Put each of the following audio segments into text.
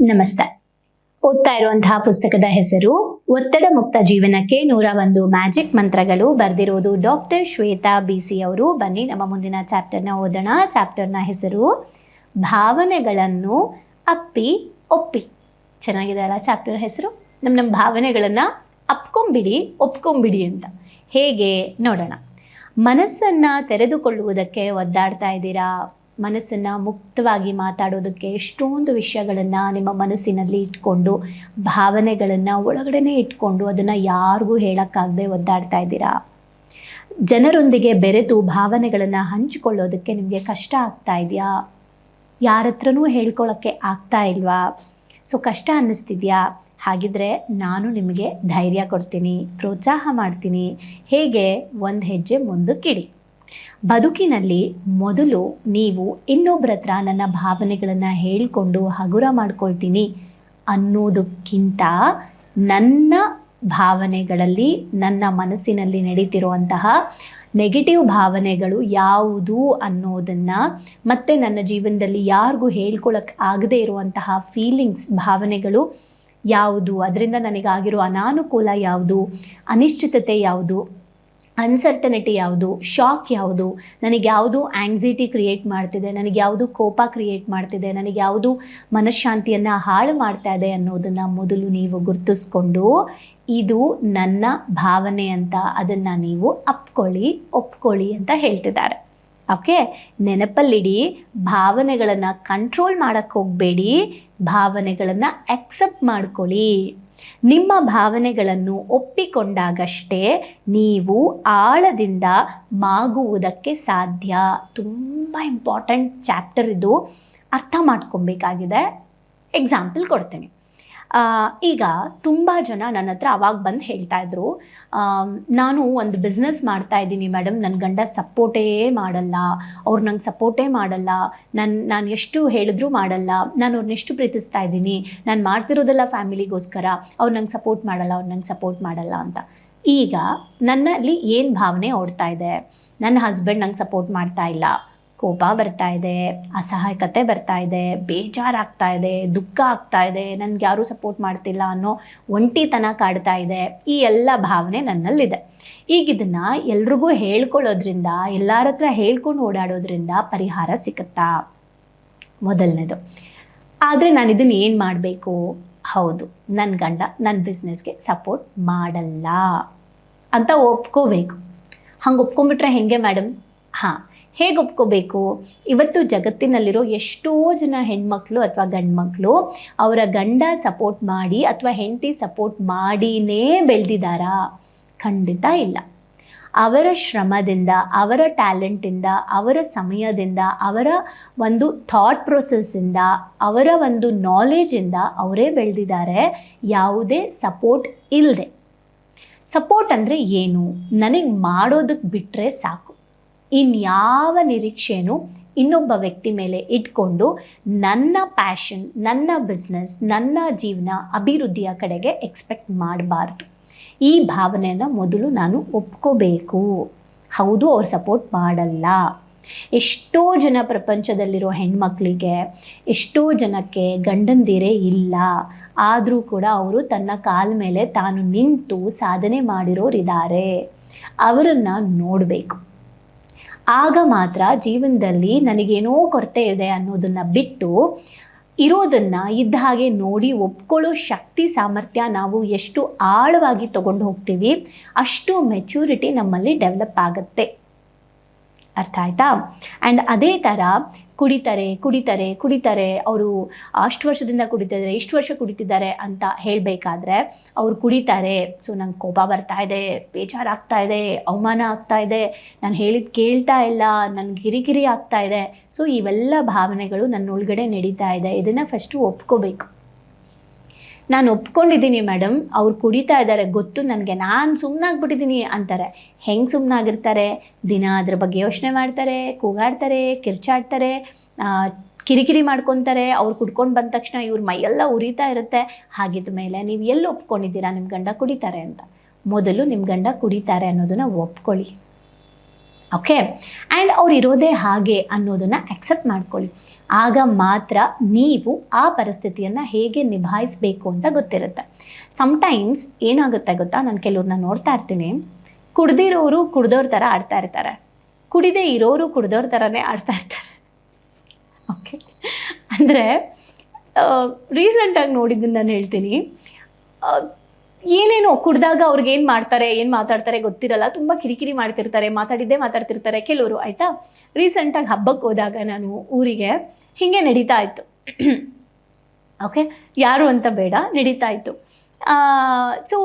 नमस्कार ಓದ್ತಾ ಇರುವಂತಹ ಪುಸ್ತಕದ ಹೆಸರು ಒತ್ತಡ ಮುಕ್ತ ಜೀವನಕ್ಕೆ ನೂರ ಒಂದು ಮ್ಯಾಜಿಕ್ ಮಂತ್ರಗಳು ಬರೆದಿರುವುದು ಡಾಕ್ಟರ್ ಶ್ವೇತಾ ಬಿ ಸಿ ಅವರು. ಬನ್ನಿ, ನಮ್ಮ ಮುಂದಿನ ಚಾಪ್ಟರ್ನ ಓದೋಣ. ಚಾಪ್ಟರ್ನ ಹೆಸರು ಭಾವನೆಗಳನ್ನು ಅಪ್ಪಿ, ಒಪ್ಪಿ. ಚೆನ್ನಾಗಿದೆ ಅಲ್ಲ ಚಾಪ್ಟರ್ ಹೆಸರು? ನಮ್ಮ ನಮ್ಮ ಭಾವನೆಗಳನ್ನು ಅಪ್ಕೊಂಬಿಡಿ, ಒಪ್ಕೊಂಬಿಡಿ ಅಂತ. ಹೇಗೆ ನೋಡೋಣ. ಮನಸ್ಸನ್ನು ತೆರೆದುಕೊಳ್ಳುವುದಕ್ಕೆ ಒದ್ದಾಡ್ತಾ ಇದ್ದೀರಾ? ಮನಸ್ಸನ್ನು ಮುಕ್ತವಾಗಿ ಮಾತಾಡೋದಕ್ಕೆ ಎಷ್ಟೊಂದು ವಿಷಯಗಳನ್ನು ನಿಮ್ಮ ಮನಸ್ಸಿನಲ್ಲಿ ಇಟ್ಕೊಂಡು, ಭಾವನೆಗಳನ್ನು ಒಳಗಡೆನೇ ಇಟ್ಕೊಂಡು ಅದನ್ನು ಯಾರಿಗೂ ಹೇಳೋಕ್ಕಾಗದೆ ಒದ್ದಾಡ್ತಾ ಇದ್ದೀರಾ? ಜನರೊಂದಿಗೆ ಬೆರೆತು ಭಾವನೆಗಳನ್ನು ಹಂಚಿಕೊಳ್ಳೋದಕ್ಕೆ ನಿಮಗೆ ಕಷ್ಟ ಆಗ್ತಾ ಇದೆಯಾ? ಯಾರ ಹತ್ರನೂ ಹೇಳ್ಕೊಳ್ಳೋಕ್ಕೆ ಆಗ್ತಾ ಇಲ್ವಾ? ಸೊ, ಕಷ್ಟ ಅನ್ನಿಸ್ತಿದ್ಯಾ? ಹಾಗಿದ್ರೆ ನಾನು ನಿಮಗೆ ಧೈರ್ಯ ಕೊಡ್ತೀನಿ, ಪ್ರೋತ್ಸಾಹ ಮಾಡ್ತೀನಿ. ಹೇಗೆ? ಒಂದು ಹೆಜ್ಜೆ ಮುಂದಕ್ಕಿಡಿ. ಬದುಕಿನಲ್ಲಿ ಮೊದಲು ನೀವು ಇನ್ನೊಬ್ಬರ ಹತ್ರ ನನ್ನ ಭಾವನೆಗಳನ್ನು ಹೇಳಿಕೊಂಡು ಹಗುರ ಮಾಡ್ಕೊಳ್ತೀನಿ ಅನ್ನೋದಕ್ಕಿಂತ ನನ್ನ ಭಾವನೆಗಳಲ್ಲಿ, ನನ್ನ ಮನಸ್ಸಿನಲ್ಲಿ ನಡೀತಿರುವಂತಹ ನೆಗೆಟಿವ್ ಭಾವನೆಗಳು ಯಾವುದು ಅನ್ನೋದನ್ನು ಮತ್ತು ನನ್ನ ಜೀವನದಲ್ಲಿ ಯಾರಿಗೂ ಹೇಳ್ಕೊಳಕ್ಕೆ ಆಗದೇ ಇರುವಂತಹ ಫೀಲಿಂಗ್ಸ್ ಭಾವನೆಗಳು ಯಾವುದು? ಅದರಿಂದ ನನಗಾಗಿರೋ ಅನಾನುಕೂಲ ಯಾವುದು? ಅನಿಶ್ಚಿತತೆ ಯಾವುದು? ಅನ್ಸರ್ಟನಿಟಿ ಯಾವುದು? ಶಾಕ್ ಯಾವುದು? ನನಗೆ ಯಾವುದು ಆಂಗ್ಸೈಟಿ ಕ್ರಿಯೇಟ್ ಮಾಡ್ತಿದೆ? ನನಗೆ ಯಾವುದು ಕೋಪ ಕ್ರಿಯೇಟ್ ಮಾಡ್ತಿದೆ? ನನಗೆ ಯಾವುದು ಮನಃಶಾಂತಿಯನ್ನು ಹಾಳು ಮಾಡ್ತಾ ಇದೆ ಅನ್ನೋದನ್ನು ಮೊದಲು ನೀವು ಗುರುತಿಸ್ಕೊಂಡು ಇದು ನನ್ನ ಭಾವನೆ ಅಂತ ಅದನ್ನು ನೀವು ಅಪ್ಕೊಳ್ಳಿ, ಒಪ್ಕೊಳ್ಳಿ ಅಂತ ಹೇಳ್ತಿದ್ದಾರೆ. ಓಕೆ ನೆನಪಲ್ಲಿಡಿ, ಭಾವನೆಗಳನ್ನು ಕಂಟ್ರೋಲ್ ಮಾಡೋಕ್ಕೆ ಹೋಗಬೇಡಿ, ಭಾವನೆಗಳನ್ನು ಅಕ್ಸೆಪ್ಟ್ ಮಾಡ್ಕೊಳ್ಳಿ. ನಿಮ್ಮ ಭಾವನೆಗಳನ್ನು ಒಪ್ಪಿಕೊಂಡಾಗಷ್ಟೇ ನೀವು ಆಳದಿಂದ ಮಾಗುವುದಕ್ಕೆ ಸಾಧ್ಯ. ತುಂಬ ಇಂಪಾರ್ಟೆಂಟ್ ಚಾಪ್ಟರ್ ಇದು. ಅರ್ಥ ಮಾಡ್ಕೊಬೇಕಾಗಿದೆ. ಎಕ್ಸಾಂಪಲ್ ಕೊಡ್ತೀನಿ. ಈಗ ತುಂಬ ಜನ ನನ್ನ ಹತ್ರ ಅವಾಗ ಬಂದು ಹೇಳ್ತಾ ಇದ್ರು. ನಾನು ಒಂದು ಬಿಸ್ನೆಸ್ ಮಾಡ್ತಾ ಇದ್ದೀನಿ ಮೇಡಮ್ ನನ್ನ ಗಂಡ ಸಪೋರ್ಟೇ ಮಾಡಲ್ಲ. ಅವ್ರು ನಂಗೆ ಸಪೋರ್ಟೇ ಮಾಡಲ್ಲ. ನನ್ನ ನಾನು ಎಷ್ಟು ಹೇಳಿದ್ರೂ ಮಾಡಲ್ಲ. ನಾನು ಅವ್ರನ್ನ ಎಷ್ಟು ಪ್ರೀತಿಸ್ತಾ ಇದ್ದೀನಿ. ನಾನು ಮಾಡ್ತಿರೋದೆಲ್ಲ ಫ್ಯಾಮಿಲಿಗೋಸ್ಕರ. ಅವ್ರು ನಂಗೆ ಸಪೋರ್ಟ್ ಮಾಡಲ್ಲ, ಅವ್ರು ನಂಗೆ ಸಪೋರ್ಟ್ ಮಾಡಲ್ಲ ಅಂತ. ಈಗ ನನ್ನಲ್ಲಿ ಏನು ಭಾವನೆ ಓಡ್ತಾ ಇದೆ? ನನ್ನ ಹಸ್ಬೆಂಡ್ ನಂಗೆ ಸಪೋರ್ಟ್ ಮಾಡ್ತಾ ಇಲ್ಲ. ಕೋಪ ಬರ್ತಾ ಇದೆ, ಅಸಹಾಯಕತೆ ಬರ್ತಾ ಇದೆ, ಬೇಜಾರಾಗ್ತಾ ಇದೆ, ದುಃಖ ಆಗ್ತಾ ಇದೆ, ನನಗೆ ಯಾರೂ ಸಪೋರ್ಟ್ ಮಾಡ್ತಿಲ್ಲ ಅನ್ನೋ ಒಂಟಿತನ ಕಾಡ್ತಾ ಇದೆ, ಈ ಎಲ್ಲ ಭಾವನೆ ನನ್ನಲ್ಲಿದೆ. ಈಗ ಇದನ್ನ ಎಲ್ರಿಗೂ ಹೇಳ್ಕೊಳ್ಳೋದ್ರಿಂದ, ಎಲ್ಲರ ಹತ್ರ ಹೇಳ್ಕೊಂಡು ಓಡಾಡೋದ್ರಿಂದ ಪರಿಹಾರ ಸಿಗುತ್ತಾ ಮೊದಲನೇದು. ಆದರೆ ನಾನು ಇದನ್ನು ಏನು ಮಾಡಬೇಕು? ಹೌದು ನನ್ನ ಗಂಡ ನನ್ನ ಬಿಸ್ನೆಸ್ಗೆ ಸಪೋರ್ಟ್ ಮಾಡಲ್ಲ ಅಂತ ಒಪ್ಕೋಬೇಕು. ಹಂಗೆ ಒಪ್ಕೊಂಡ್ಬಿಟ್ರೆ ಹೆಂಗೆ ಮೇಡಮ್ ಹಾಂ ಹೇಗೆ ಒಪ್ಕೋಬೇಕು ಇವತ್ತು ಜಗತ್ತಿನಲ್ಲಿರೋ ಎಷ್ಟೋ ಜನ ಹೆಣ್ಮಕ್ಳು ಅಥವಾ ಗಂಡ್ಮಕ್ಳು ಅವರ ಗಂಡ ಸಪೋರ್ಟ್ ಮಾಡಿ ಅಥವಾ ಹೆಂಡತಿ ಸಪೋರ್ಟ್ ಮಾಡಿನೇ ಬೆಳೆದಿದ್ದಾರಾ ಖಂಡಿತ ಇಲ್ಲ. ಅವರ ಶ್ರಮದಿಂದ, ಅವರ ಟ್ಯಾಲೆಂಟಿಂದ, ಅವರ ಸಮಯದಿಂದ, ಅವರ ಒಂದು ಥಾಟ್ ಪ್ರೊಸೆಸ್ಸಿಂದ, ಅವರ ಒಂದು ನಾಲೆಜಿಂದ ಅವರೇ ಬೆಳೆದಿದ್ದಾರೆ ಯಾವುದೇ ಸಪೋರ್ಟ್ ಇಲ್ಲದೆ ಸಪೋರ್ಟ್ ಅಂದರೆ ಏನು? ನನಗೆ ಮಾಡೋದಕ್ಕೆ ಬಿಟ್ಟರೆ ಸಾಕು. ಇನ್ಯಾವ ನಿರೀಕ್ಷೆಯೂ ಇನ್ನೊಬ್ಬ ವ್ಯಕ್ತಿ ಮೇಲೆ ಇಟ್ಕೊಂಡು ನನ್ನ ಪ್ಯಾಷನ್ ನನ್ನ ಬಿಸ್ನೆಸ್ ನನ್ನ ಜೀವನ, ಅಭಿವೃದ್ಧಿಯ ಕಡೆಗೆ ಎಕ್ಸ್ಪೆಕ್ಟ್ ಮಾಡಬಾರ್ದು. ಈ ಭಾವನೆಯನ್ನು ಮೊದಲು ನಾನು ಒಪ್ಕೋಬೇಕು. ಹೌದು, ಅವ್ರು ಸಪೋರ್ಟ್ ಮಾಡಲ್ಲ. ಎಷ್ಟೋ ಜನ ಪ್ರಪಂಚದಲ್ಲಿರೋ ಹೆಣ್ಮಕ್ಳಿಗೆ, ಎಷ್ಟೋ ಜನಕ್ಕೆ ಗಂಡಂದಿರೇ ಇಲ್ಲ. ಆದರೂ ಕೂಡ ಅವರು ತನ್ನ ಕಾಲ ಮೇಲೆ ತಾನು ನಿಂತು ಸಾಧನೆ ಮಾಡಿರೋರಿದ್ದಾರೆ. ಅವರನ್ನು ನೋಡಬೇಕು. ಆಗ ಮಾತ್ರ ಜೀವನದಲ್ಲಿ ನನಗೇನೋ ಕೊರತೆ ಇದೆ ಅನ್ನೋದನ್ನು ಬಿಟ್ಟು ಇರೋದನ್ನು ಇದ್ದ ಹಾಗೆ ನೋಡಿ ಒಪ್ಕೊಳ್ಳೋ ಶಕ್ತಿ, ಸಾಮರ್ಥ್ಯ ನಾವು ಎಷ್ಟು ಆಳವಾಗಿ ತಗೊಂಡು ಹೋಗ್ತೀವಿ, ಅಷ್ಟು ಮೆಚೂರಿಟಿ ನಮ್ಮಲ್ಲಿ ಡೆವಲಪ್ ಆಗುತ್ತೆ. ಅರ್ಥ ಆಯ್ತಾ? ಆ್ಯಂಡ್ ಅದೇ ಥರ ಕುಡಿತಾರೆ ಕುಡಿತಾರೆ ಕುಡಿತಾರೆ, ಅವರು ಅಷ್ಟು ವರ್ಷದಿಂದ ಕುಡಿತಿದ್ದಾರೆ, ಇಷ್ಟು ವರ್ಷ ಕುಡಿತಿದ್ದಾರೆ ಅಂತ ಹೇಳಬೇಕಾದ್ರೆ ಅವ್ರು ಕುಡಿತಾರೆ. ಸೊ ನಂಗೆ ಕೋಪ ಬರ್ತಾ ಇದೆ, ಬೇಜಾರಾಗ್ತಾ ಇದೆ, ಅವಮಾನ ಆಗ್ತಾ ಇದೆ. ನಾನು ಹೇಳಿದ್ ಕೇಳ್ತಾ ಇಲ್ಲ ನನಗೆ ಗಿರಿಗಿರಿ ಆಗ್ತಾ ಇದೆ. ಸೊ ಇವೆಲ್ಲ ಭಾವನೆಗಳು ನನ್ನ ಒಳಗಡೆ ನಡೀತಾ ಇದೆ. ಇದನ್ನು ಫಸ್ಟು ಒಪ್ಕೋಬೇಕು. ನಾನು ಒಪ್ಕೊಂಡಿದ್ದೀನಿ ಮೇಡಮ್ ಅವ್ರು ಕುಡಿತಾ ಇದ್ದಾರೆ, ಗೊತ್ತು ನನಗೆ, ನಾನು ಸುಮ್ಮನಾಗ್ಬಿಟ್ಟಿದ್ದೀನಿ ಅಂತಾರೆ. ಹೆಂಗೆ ಸುಮ್ಮನಾಗಿರ್ತಾರೆ ದಿನ ಅದ್ರ ಬಗ್ಗೆ ಯೋಚನೆ ಮಾಡ್ತಾರೆ, ಕೂಗಾಡ್ತಾರೆ, ಕಿರ್ಚಾಡ್ತಾರೆ ಕಿರಿಕಿರಿ ಮಾಡ್ಕೊತಾರೆ, ಅವ್ರು ಕುಡ್ಕೊಂಡು ಬಂದ ತಕ್ಷಣ ಇವ್ರ ಮೈಯೆಲ್ಲ ಉರಿತಾ ಇರುತ್ತೆ. ಹಾಗಿದ್ದ ಮೇಲೆ ನೀವು ಎಲ್ಲಿ ಒಪ್ಕೊಂಡಿದ್ದೀರಾ ನಿಮ್ಮ ಗಂಡ ಕುಡಿತಾರೆ ಅಂತ? ಮೊದಲು ನಿಮ್ಮ ಗಂಡ ಕುಡಿತಾರೆ ಅನ್ನೋದನ್ನ ಒಪ್ಕೊಳ್ಳಿ. ಓಕೆ? ಆ್ಯಂಡ್ ಅವ್ರು ಇರೋದೇ ಹಾಗೆ ಅನ್ನೋದನ್ನು ಅಕ್ಸೆಪ್ಟ್ ಮಾಡ್ಕೊಳ್ಳಿ. ಆಗ ಮಾತ್ರ ನೀವು ಆ ಪರಿಸ್ಥಿತಿಯನ್ನು ಹೇಗೆ ನಿಭಾಯಿಸಬೇಕು ಅಂತ ಗೊತ್ತಿರುತ್ತೆ. ಸಮ್ಟೈಮ್ಸ್ ಏನಾಗುತ್ತೆ ಗೊತ್ತಾ? ನಾನು ಕೆಲವ್ರನ್ನ ನೋಡ್ತಾ ಇರ್ತೀನಿ. ಕುಡ್ದಿರೋರು ಕುಡ್ದೋರ್ ಥರ ಆಡ್ತಾ ಇರ್ತಾರೆ. ಕುಡಿದೇ ಇರೋರು ಕುಡ್ದೋರ್ ಥರನೇ ಆಡ್ತಾ ಇರ್ತಾರೆ. ಓಕೆ ಅಂದರೆ ರೀಸೆಂಟಾಗಿ ನೋಡಿದ್ದನ್ನು ನಾನು ಹೇಳ್ತೀನಿ. ಏನೇನೋ ಕುಡ್ದಾಗ ಅವ್ರಿಗೆ ಏನು ಮಾಡ್ತಾರೆ, ಏನು ಮಾತಾಡ್ತಾರೆ ಗೊತ್ತಿರಲ್ಲ. ತುಂಬ ಕಿರಿಕಿರಿ ಮಾಡ್ತಿರ್ತಾರೆ, ಮಾತಾಡಿದ್ದೇ ಮಾತಾಡ್ತಿರ್ತಾರೆ ಕೆಲವರು, ಆಯಿತಾ? ರೀಸೆಂಟಾಗಿ ಹಬ್ಬಕ್ಕೆ ಹೋದಾಗ ನಾನು ಊರಿಗೆ ಹೀಗೆ ನಡೀತಾ ಇತ್ತು. ಓಕೆ ಯಾರು ಅಂತ ಬೇಡ, ನಡೀತಾ ಇತ್ತು. ಸೊ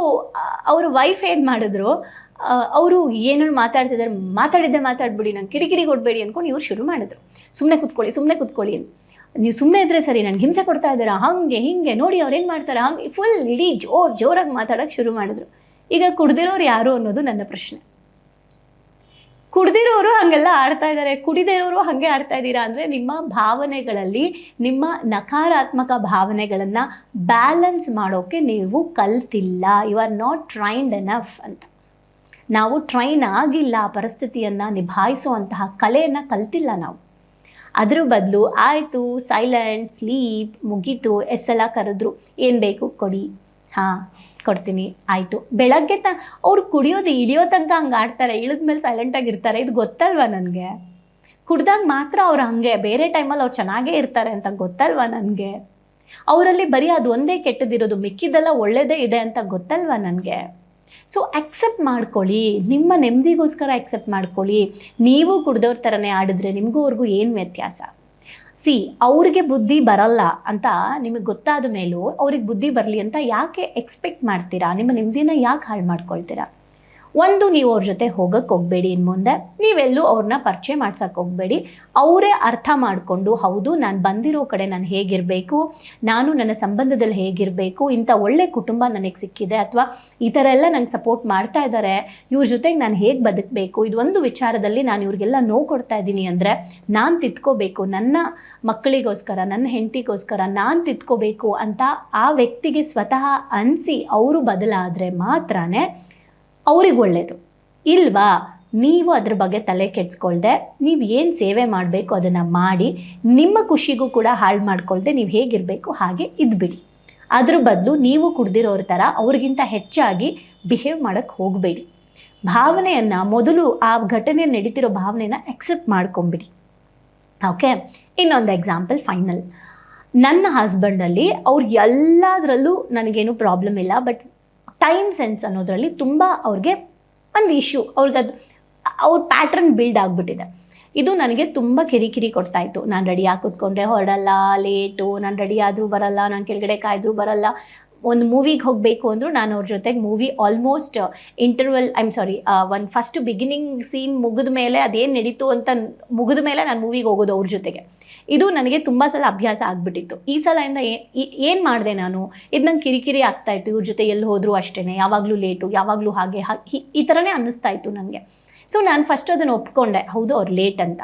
ಅವರು ವೈಫ್ ಏನು ಮಾಡಿದ್ರು ಅವರು ಏನೇನು ಮಾತಾಡ್ತಿದ್ದಾರೆ ಮಾತಾಡಿದ್ದೆ ಮಾತಾಡ್ಬಿಡಿ, ನಂಗೆ ಕಿರಿಕಿರಿ ಕೊಡಬೇಡಿ ಅಂದ್ಕೊಂಡು ಇವ್ರು ಶುರು ಮಾಡಿದ್ರು. ಸುಮ್ಮನೆ ಕೂತ್ಕೊಳ್ಳಿ ಸುಮ್ಮನೆ ಕೂತ್ಕೊಳ್ಳಿ ಅಂತ. ನೀವು ಸುಮ್ಮನೆ ಇದ್ರೆ ಸರಿ, ನನಗೆ ಹಿಂಸೆ ಕೊಡ್ತಾ ಇದ್ದೀರಾ, ಹಾಗೆ, ಹಿಂಗೆ, ನೋಡಿ ಅವ್ರು ಏನು ಮಾಡ್ತಾರೆ, ಹಂಗೆ ಫುಲ್ ಇಡೀ ಜೋರು, ಜೋರಾಗಿ ಮಾತಾಡೋಕ್ಕೆ ಶುರು ಮಾಡಿದ್ರು. ಈಗ ಕುಡ್ದಿರೋರು ಯಾರು ಅನ್ನೋದು ನನ್ನ ಪ್ರಶ್ನೆ. ಕುಡ್ದಿರೋರು ಹಾಗೆಲ್ಲ ಆಡ್ತಾ ಇದ್ದಾರೆ. ಕುಡಿದಿರೋರು ಹಾಗೆ ಆಡ್ತಾ ಇದ್ದೀರಾ ಅಂದರೆ ನಿಮ್ಮ ಭಾವನೆಗಳಲ್ಲಿ, ನಿಮ್ಮ ನಕಾರಾತ್ಮಕ ಭಾವನೆಗಳನ್ನು ಬ್ಯಾಲೆನ್ಸ್ ಮಾಡೋಕ್ಕೆ ನೀವು ಕಲ್ತಿಲ್ಲ. You are not trained enough ಅಂತ. ನಾವು ಟ್ರೈನ್ ಆಗಿಲ್ಲ, ಆ ಪರಿಸ್ಥಿತಿಯನ್ನು ನಿಭಾಯಿಸುವಂತಹ ಕಲೆಯನ್ನು ಕಲ್ತಿಲ್ಲ ನಾವು. ಅದ್ರ ಬದಲು ಆಯಿತು ಸೈಲೆಂಟ್ ಸ್ಲೀಪ್ ಮುಗೀತು ಎಸ್ಸೆಲ್ಲ ಕರೆದ್ರು. ಏನು ಬೇಕು? ಕೊಡಿ. ಹಾಂ. ಕೊಡ್ತೀನಿ. ಆಯಿತು. ಬೆಳಗ್ಗೆ ತ, ಅವ್ರು ಕುಡಿಯೋದು ಇಳಿಯೋ ತನಕ ಹಂಗೆ ಆಡ್ತಾರೆ. ಇಳಿದ್ಮೇಲೆ ಸೈಲೆಂಟಾಗಿ ಇರ್ತಾರೆ. ಇದು ಗೊತ್ತಲ್ವಾ ನನಗೆ? ಕುಡ್ದಾಗ ಮಾತ್ರ ಅವ್ರು ಹಂಗೆ, ಬೇರೆ ಟೈಮಲ್ಲಿ ಅವ್ರು ಚೆನ್ನಾಗೇ ಇರ್ತಾರೆ ಅಂತ ಗೊತ್ತಲ್ವಾ ನನಗೆ? ಅವರಲ್ಲಿ ಬರೀ ಅದು ಒಂದೇ ಕೆಟ್ಟದಿರೋದು ಮಿಕ್ಕಿದ್ದೆಲ್ಲ ಒಳ್ಳೆಯದೇ ಇದೆ ಅಂತ ಗೊತ್ತಲ್ವಾ ನನಗೆ? ಸೊ ಅಕ್ಸೆಪ್ಟ್ ಮಾಡ್ಕೊಳ್ಳಿ. ನಿಮ್ಮ ನೆಮ್ಮದಿಗೋಸ್ಕರ ಅಕ್ಸೆಪ್ಟ್ ಮಾಡ್ಕೊಳ್ಳಿ. ನೀವು ಕುಡ್ದವ್ರ ಥರನೇ ಆಡಿದ್ರೆ ನಿಮಗೂ ಅವ್ರಿಗೂ ಏನು ವ್ಯತ್ಯಾಸ? ಸಿ, ಅವ್ರಿಗೆ ಬುದ್ಧಿ ಬರಲ್ಲ ಅಂತ ನಿಮಗೆ ಗೊತ್ತಾದ ಮೇಲೂ ಅವ್ರಿಗೆ ಬುದ್ಧಿ ಬರಲಿ ಅಂತ ಯಾಕೆ ಎಕ್ಸ್ಪೆಕ್ಟ್ ಮಾಡ್ತೀರಾ? ನಿಮ್ಮ ನೆಮ್ಮದಿನ ಯಾಕೆ ಹಾಳು ಮಾಡ್ಕೊಳ್ತೀರಾ? ಒಂದು ನೀವು ಅವ್ರ ಜೊತೆ ಹೋಗಕ್ಕೆ ಹೋಗಬೇಡಿ ಇನ್ನು ಮುಂದೆ. ನೀವೆಲ್ಲೂ ಅವ್ರನ್ನ ಪರಿಚಯ ಮಾಡ್ಸಕ್ಕೆ ಹೋಗಬೇಡಿ. ಅವರೇ ಅರ್ಥ ಮಾಡಿಕೊಂಡು, ಹೌದು, ನಾನು ಬಂದಿರೋ ಕಡೆ ನಾನು ಹೇಗಿರಬೇಕು, ನಾನು ನನ್ನ ಸಂಬಂಧದಲ್ಲಿ ಹೇಗಿರಬೇಕು, ಇಂಥ ಒಳ್ಳೆ ಕುಟುಂಬ ನನಗೆ ಸಿಕ್ಕಿದೆ ಅಥವಾ ಈ ಥರ ಎಲ್ಲ ನಂಗೆ ಸಪೋರ್ಟ್ ಮಾಡ್ತಾ ಇದ್ದಾರೆ ಇವ್ರ ಜೊತೆಗೆ ನಾನು ಹೇಗೆ ಬದುಕಬೇಕು, ಇದು ಒಂದು ವಿಚಾರದಲ್ಲಿ ನಾನು ಇವ್ರಿಗೆಲ್ಲ ನೋವು ಕೊಡ್ತಾ ಇದ್ದೀನಿ ಅಂದರೆ ನಾನು ತಿದ್ಕೋಬೇಕು, ನನ್ನ ಮಕ್ಕಳಿಗೋಸ್ಕರ, ನನ್ನ ಹೆಂಡತಿಗೋಸ್ಕರ ನಾನು ತಿದ್ಕೋಬೇಕು ಅಂತ ಆ ವ್ಯಕ್ತಿಗೆ ಸ್ವತಃ ಅನಿಸಿ ಅವರು ಬದಲಾದರೆ ಮಾತ್ರನೇ ಅವ್ರಿಗೆ ಒಳ್ಳೆಯದು ಇಲ್ವಾ? ನೀವು ಅದ್ರ ಬಗ್ಗೆ ತಲೆ ಕೆಡ್ಸ್ಕೊಳ್ದೆ, ನೀವು ಏನು ಸೇವೆ ಮಾಡಬೇಕು ಅದನ್ನು ಮಾಡಿ, ನಿಮ್ಮ ಖುಷಿಗೂ ಕೂಡ ಹಾಳು ಮಾಡ್ಕೊಳ್ದೆ ನೀವು ಹೇಗಿರಬೇಕು ಹಾಗೆ ಇದ್ಬಿಡಿ. ಅದ್ರ ಬದಲು ನೀವು ಕುಡ್ದಿರೋರ ಥರ ಅವ್ರಿಗಿಂತ ಹೆಚ್ಚಾಗಿ ಬಿಹೇವ್ ಮಾಡೋಕ್ಕೆ ಹೋಗಬೇಡಿ. ಭಾವನೆಯನ್ನು ಮೊದಲು ಆ ಘಟನೆ ನಡೀತಿರೋ ಭಾವನೆನ ಅಕ್ಸೆಪ್ಟ್ ಮಾಡ್ಕೊಂಬಿಡಿ. ಓಕೆ? ಇನ್ನೊಂದು ಎಕ್ಸಾಂಪಲ್ ಫೈನಲ್ ನನ್ನ ಹಸ್ಬೆಂಡಲ್ಲಿ ಅವ್ರು ಎಲ್ಲದರಲ್ಲೂ ನನಗೇನು ಪ್ರಾಬ್ಲಮ್ ಇಲ್ಲ ಬಟ್ ಟೈಮ್ ಸೆನ್ಸ್ ಅನ್ನೋದರಲ್ಲಿ ತುಂಬ ಅವ್ರಿಗೆ ಒಂದು ಇಶ್ಯೂ ಅವ್ರಿಗದು ಅವ್ರ ಪ್ಯಾಟ್ರನ್ ಬಿಲ್ಡ್ ಆಗಿಬಿಟ್ಟಿದೆ. ಇದು ನನಗೆ ತುಂಬ ಕಿರಿಕಿರಿ ಕೊಡ್ತಾ ಇತ್ತು. ನಾನು ರೆಡಿಯಾಗಿ ಕೂತ್ಕೊಂಡ್ರೆ ಹೊರಡಲ್ಲ ಲೇಟು ನಾನು ರೆಡಿ ಆದರೂ ಬರಲ್ಲ, ನಾನು ಕೆಳಗಡೆ ಕಾಯ್ದರೂ ಬರಲ್ಲ. ಒಂದು ಮೂವಿಗೆ ಹೋಗಬೇಕು ಅಂದರೂ ನಾನು ಅವ್ರ ಜೊತೆಗೆ movie almost interval I am sorry ಒಂದು ಫಸ್ಟ್ ಬಿಗಿನಿಂಗ್ ಸೀನ್ ಮುಗಿದ ಮೇಲೆ ಅದೇನು ನಡೀತು ಅಂತ ಮುಗಿದ ಮೇಲೆ ನಾನು ಮೂವಿಗೆ ಹೋಗೋದು ಅವ್ರ ಜೊತೆಗೆ. ಇದು ನನಗೆ ತುಂಬ ಸಲ ಅಭ್ಯಾಸ ಆಗಿಬಿಟ್ಟಿತ್ತು. ಈ ಸಲ ಸಲದಿಂದ ಏನು ಮಾಡಿದೆ ನಾನು? ಇದು ನಂಗೆ ಕಿರಿಕಿರಿ ಆಗ್ತಾಯಿತ್ತು ಇವ್ರ ಜೊತೆ ಎಲ್ಲಿ ಹೋದರೂ ಅಷ್ಟೇ ಯಾವಾಗಲೂ ಲೇಟು ಯಾವಾಗಲೂ ಹಾಗೆ ಈ ಥರನೇ ಅನ್ನಿಸ್ತಾ ಇತ್ತು ನನಗೆ ಸೊ ನಾನು ಫಸ್ಟ್ ಅದನ್ನು ಒಪ್ಕೊಂಡೆ, ಹೌದು ಅವ್ರು ಲೇಟ್ ಅಂತ.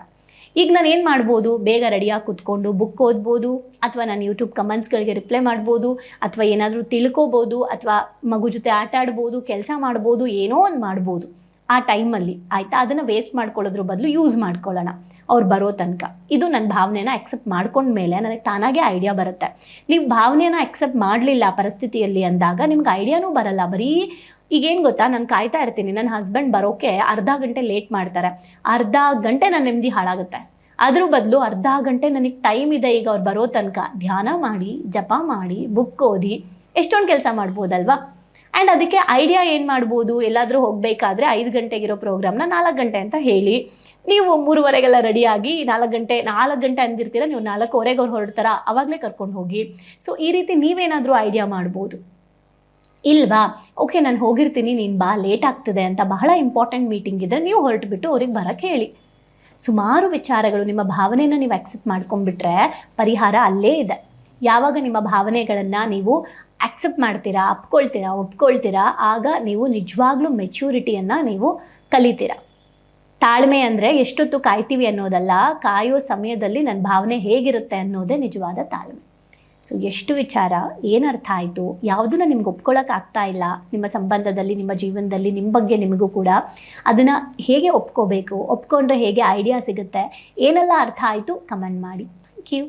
ಈಗ ನಾನು ಏನು ಮಾಡ್ಬೋದು? ಬೇಗ ರೆಡಿಯಾಗಿ ಕೂತ್ಕೊಂಡು ಬುಕ್ ಓದ್ಬೋದು, ಅಥವಾ ನಾನು ಯೂಟ್ಯೂಬ್ ಕಮೆಂಟ್ಸ್ಗಳಿಗೆ ರಿಪ್ಲೈ ಮಾಡ್ಬೋದು, ಅಥವಾ ಏನಾದರೂ ತಿಳ್ಕೊಬೋದು, ಅಥವಾ ಮಗು ಜೊತೆ ಆಟ ಆಡ್ಬೋದು, ಕೆಲಸ ಮಾಡ್ಬೋದು, ಏನೋ ಒಂದು ಮಾಡ್ಬೋದು. ಆ ಟೈಮಲ್ಲಿ ಆಯಿತಾ? ಅದನ್ನು ವೇಸ್ಟ್ ಮಾಡ್ಕೊಳ್ಳೋದ್ರ ಬದಲು ಯೂಸ್ ಮಾಡ್ಕೊಳ್ಳೋಣ. ಅವ್ರು ಬರೋ ತನಕ. ಇದು ನನ್ನ ಭಾವನೆನ ಅಕ್ಸೆಪ್ಟ್ ಮಾಡ್ಕೊಂಡ್ಮೇಲೆ ನನಗೆ ತಾನಾಗೆ ಐಡಿಯಾ ಬರುತ್ತೆ. ನೀವು ಭಾವನೆನ ಅಕ್ಸೆಪ್ಟ್ ಮಾಡಲಿಲ್ಲ ಪರಿಸ್ಥಿತಿಯಲ್ಲಿ ಅಂದಾಗ ನಿಮ್ಗೆ ಐಡಿಯಾನೂ ಬರಲ್ಲ. ಬರೀ ಈಗೇನು ಗೊತ್ತಾ? ನಾನು ಕಾಯ್ತಾ ಇರ್ತೀನಿ. ನನ್ನ ಹಸ್ಬೆಂಡ್ ಬರೋಕೆ ಅರ್ಧ ಗಂಟೆ ಲೇಟ್ ಮಾಡ್ತಾರೆ. ಅರ್ಧ ಗಂಟೆ ನನ್ನ ನೆಮ್ಮದಿ ಹಾಳಾಗುತ್ತೆ. ಅದ್ರ ಬದಲು ಅರ್ಧ ಗಂಟೆ ನನಗೆ ಟೈಮ್ ಇದೆ ಈಗ ಅವ್ರು ಬರೋ ತನಕ. ಧ್ಯಾನ ಮಾಡಿ, ಜಪ ಮಾಡಿ ಬುಕ್ ಓದಿ, ಎಷ್ಟೊಂದು ಕೆಲಸ ಮಾಡ್ಬೋದಲ್ವಾ? ಆ್ಯಂಡ್ ಅದಕ್ಕೆ ಐಡಿಯಾ ಏನು ಮಾಡ್ಬೋದು? ಎಲ್ಲಾದರೂ ಹೋಗಬೇಕಾದ್ರೆ ಐದು ಗಂಟೆಗಿರೋ ಪ್ರೋಗ್ರಾಮ್ನ ನಾಲ್ಕು ಗಂಟೆ ಅಂತ ಹೇಳಿ. ನೀವು ಮೂರುವರೆಗೆಲ್ಲ ರೆಡಿಯಾಗಿ ನಾಲ್ಕು ಗಂಟೆ ನಾಲ್ಕು ಗಂಟೆ ಅಂದಿರ್ತೀರ, ನೀವು ನಾಲ್ಕುವರೆಗೆ ಅವ್ರು ಹೊರಡ್ತಾರ? ಅವಾಗಲೇ ಕರ್ಕೊಂಡು ಹೋಗಿ. ಸೊ ಈ ರೀತಿ ನೀವೇನಾದರೂ ಐಡಿಯಾ ಮಾಡ್ಬೋದು. ಇಲ್ವಾ? ಓಕೆ ನಾನು ಹೋಗಿರ್ತೀನಿ, ನೀನು ಬಾ ಲೇಟ್ ಆಗ್ತದೆ ಅಂತ ಬಹಳ ಇಂಪಾರ್ಟೆಂಟ್ ಮೀಟಿಂಗ್ ಇದ್ದರೆ ನೀವು ಹೊರಟುಬಿಟ್ಟು ಅವ್ರಿಗೆ ಬರೋಕ್ಕೆ ಹೇಳಿ. ಸುಮಾರು ವಿಚಾರಗಳು, ನಿಮ್ಮ ಭಾವನೆಯನ್ನು ನೀವು ಆಕ್ಸೆಪ್ಟ್ ಮಾಡ್ಕೊಂಡ್ಬಿಟ್ರೆ ಪರಿಹಾರ ಅಲ್ಲೇ ಇದೆ. ಯಾವಾಗ ನಿಮ್ಮ ಭಾವನೆಗಳನ್ನು ನೀವು ಆಕ್ಸೆಪ್ಟ್ ಮಾಡ್ತೀರಾ, ಅಪ್ಕೊಳ್ತೀರಾ, ಒಪ್ಕೊಳ್ತೀರಾ, ಆಗ ನೀವು ನಿಜವಾಗ್ಲೂ ಮೆಚ್ಯೂರಿಟಿಯನ್ನು ನೀವು ಕಲಿತೀರಾ. ತಾಳ್ಮೆ ಅಂದರೆ ಎಷ್ಟೊತ್ತು ಕಾಯ್ತೀವಿ ಅನ್ನೋದಲ್ಲ, ಕಾಯೋ ಸಮಯದಲ್ಲಿ ನನ್ನ ಭಾವನೆ ಹೇಗಿರುತ್ತೆ ಅನ್ನೋದೇ ನಿಜವಾದ ತಾಳ್ಮೆ. ಸೊ ಎಷ್ಟು ವಿಚಾರ ಏನರ್ಥ ಆಯಿತು, ಯಾವುದನ್ನ ನಿಮ್ಗೆ ಒಪ್ಕೊಳ್ಳೋಕೆ ಆಗ್ತಾ ಇಲ್ಲ, ನಿಮ್ಮ ಸಂಬಂಧದಲ್ಲಿ, ನಿಮ್ಮ ಜೀವನದಲ್ಲಿ ನಿಮ್ಮ ಬಗ್ಗೆ ನಿಮಗೂ ಕೂಡ, ಅದನ್ನು ಹೇಗೆ ಒಪ್ಕೋಬೇಕು, ಒಪ್ಕೊಂಡ್ರೆ ಹೇಗೆ ಐಡಿಯಾ ಸಿಗುತ್ತೆ, ಏನೆಲ್ಲ ಅರ್ಥ ಆಯಿತು ಕಮೆಂಟ್ ಮಾಡಿ. Thank you